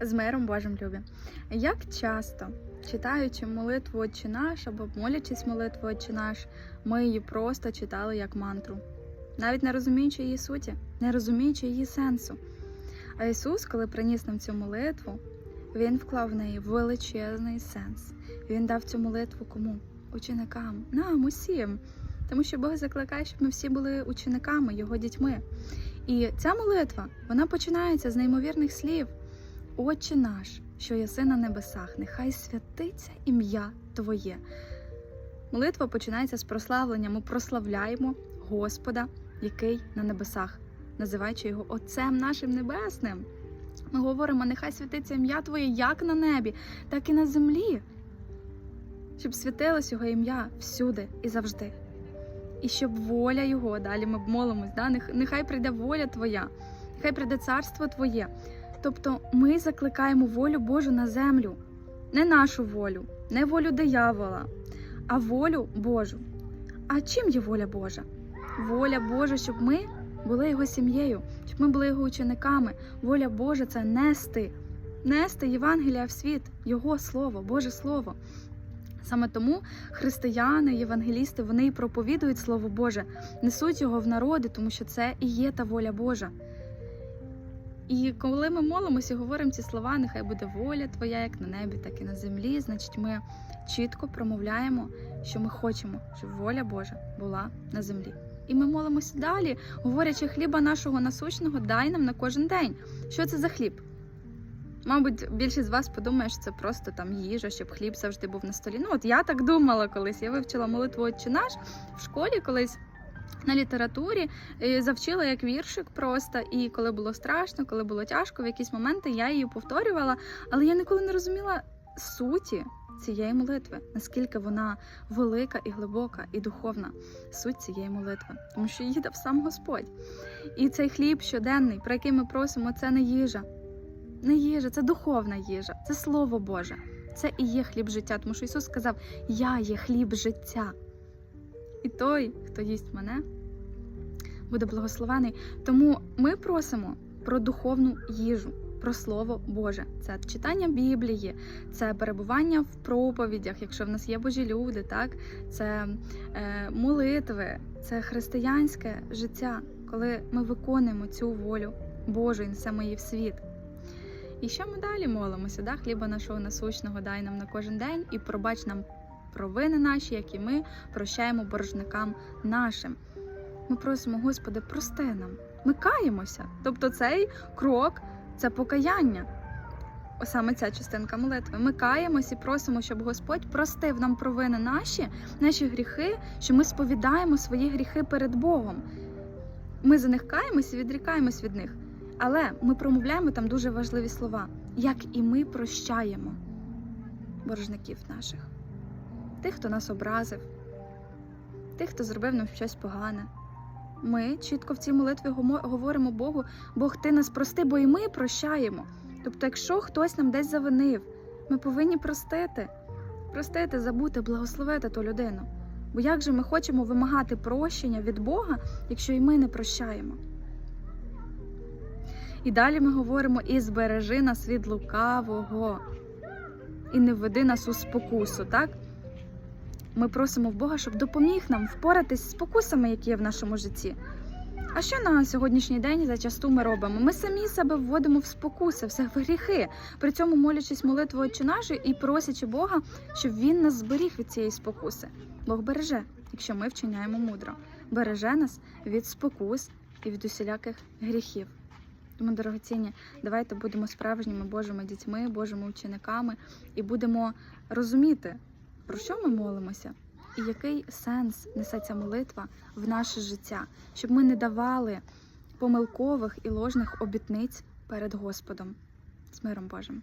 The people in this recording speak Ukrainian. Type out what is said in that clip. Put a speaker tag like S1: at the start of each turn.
S1: З миром Божим любі. Як часто, читаючи молитву Отче наш або молячись молитву Отче наш, ми її просто читали як мантру, навіть не розуміючи її суті, не розуміючи її сенсу. А Ісус, коли приніс нам цю молитву, Він вклав в неї величезний сенс. Він дав цю молитву кому? Ученикам, нам, усім. Тому що Бог закликає, щоб ми всі були учениками, Його дітьми. І ця молитва вона починається з неймовірних слів. Отче наш, що єси на небесах, нехай святиться ім'я Твоє. Молитва починається з прославлення. Ми прославляємо Господа, який на небесах, називаючи його Отцем нашим Небесним. Ми говоримо, нехай святиться ім'я Твоє як на небі, так і на землі, щоб святилось його ім'я всюди і завжди. І щоб воля Його, далі ми молимось, да? нехай прийде воля Твоя, нехай прийде царство Твоє. Тобто ми закликаємо волю Божу на землю, не нашу волю, не волю диявола, а волю Божу. А чим є воля Божа? Воля Божа, щоб ми були його сім'єю, щоб ми були його учениками. Воля Божа це нести, нести Євангелія в світ, Його Слово, Боже Слово. Саме тому християни, євангелісти, вони проповідують Слово Боже, несуть його в народи, тому що це і є та воля Божа. І коли ми молимося говоримо ці слова, нехай буде воля Твоя, як на небі, так і на землі, значить ми чітко промовляємо, що ми хочемо, щоб воля Божа була на землі. І ми молимося далі, говорячи, хліба нашого насущного дай нам на кожен день. Що це за хліб? Мабуть, більшість з вас подумає, що це просто там їжа, щоб хліб завжди був на столі. Ну, от я так думала колись. Я вивчила молитву «Отче наш в школі колись на літературі, е, завчила як віршик просто. І коли було страшно, коли було тяжко, в якісь моменти я її повторювала, але я ніколи не розуміла суті цієї молитви, наскільки вона велика і глибока, і духовна суть цієї молитви, тому що її дав сам Господь. І цей хліб щоденний, про який ми просимо, це не їжа. Не їжа, це духовна їжа, це Слово Боже. Це і є хліб життя, тому що Ісус сказав: Я є хліб життя. І той, хто їсть мене, буде благословений. Тому ми просимо про духовну їжу, про Слово Боже. Це читання Біблії, це перебування в проповідях, якщо в нас є Божі люди, так? це е, молитви, це християнське життя, коли ми виконуємо цю волю Божу і несемо її в світ. І що ми далі молимося? Да? Хліба нашого насущного дай нам на кожен день і пробач нам провини наші, які ми прощаємо боржникам нашим. Ми просимо, Господи, прости нам. Ми каємося. Тобто цей крок це покаяння. Саме ця частинка молитви. Ми каємось і просимо, щоб Господь простив нам провини наші, наші гріхи, що ми сповідаємо свої гріхи перед Богом. Ми за них каємось і відрікаємось від них. Але ми промовляємо там дуже важливі слова, як і ми прощаємо боржників наших, тих, хто нас образив, тих, хто зробив нам щось погане. Ми чітко в цій молитві говоримо Богу, Бог, ти нас прости, бо і ми прощаємо. Тобто, якщо хтось нам десь завинив, ми повинні простити, простити, забути, благословити ту людину. Бо як же ми хочемо вимагати прощення від Бога, якщо і ми не прощаємо? І далі ми говоримо: і збережи нас від лукавого, і не введи нас у спокусу, так? Ми просимо в Бога, щоб допоміг нам впоратись з спокусами, які є в нашому житті. А що на сьогоднішній день зачасту ми робимо? Ми самі себе вводимо в спокуси, в гріхи, при цьому молячись молитвою «Отче наш» і просячи Бога, щоб Він нас зберіг від цієї спокуси. Бог береже, якщо ми вчиняємо мудро, береже нас від спокус і від усіляких гріхів. Тому, дорогоцінні, давайте будемо справжніми Божими дітьми, Божими учениками і будемо розуміти, про що ми молимося, і який сенс несе ця молитва в наше життя, щоб ми не давали помилкових і ложних обітниць перед Господом з миром Божим.